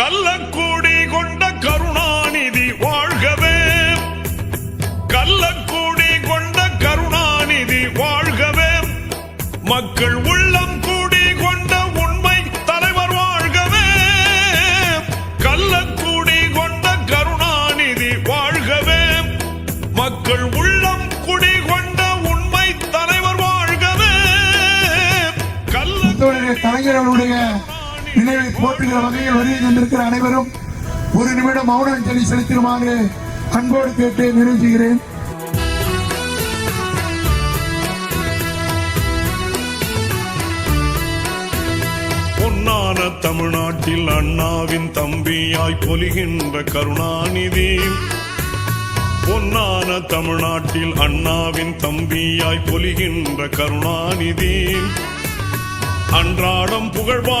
கள்ளக்கூடி கொண்ட கருணாநிதி வாழ்கவே. கள்ளக்கூடி கொண்ட கருணாநிதி வாழ்கவே. மக்கள் உள்ளம் கூடி கொண்ட உண்மை தலைவர் வாழ்கவே. கள்ளக்கூடி கொண்ட கருணாநிதி வாழ்கவே. மக்கள் உள்ளம் குடி கொண்ட உண்மை தலைவர் வாழ்கவே. கள்ள தோழர் அவருடைய நினைவை போற்றுகிற வகையில் வருகை தந்திருக்கிற அனைவரும் ஒரு நிமிடம் மௌன அஞ்சலி செலுத்திடுமாறு அன்போடு கேட்டு நிறைவு செய்கிறேன். பொன்னான தமிழ்நாட்டில் அண்ணாவின் தம்பியாய் பொலிகின்ற கருணாநிதி. பொன்னான தமிழ்நாட்டில் அண்ணாவின் தம்பியாய் பொலிகின்ற கருணாநிதி. அன்றாடம் புகழ்வா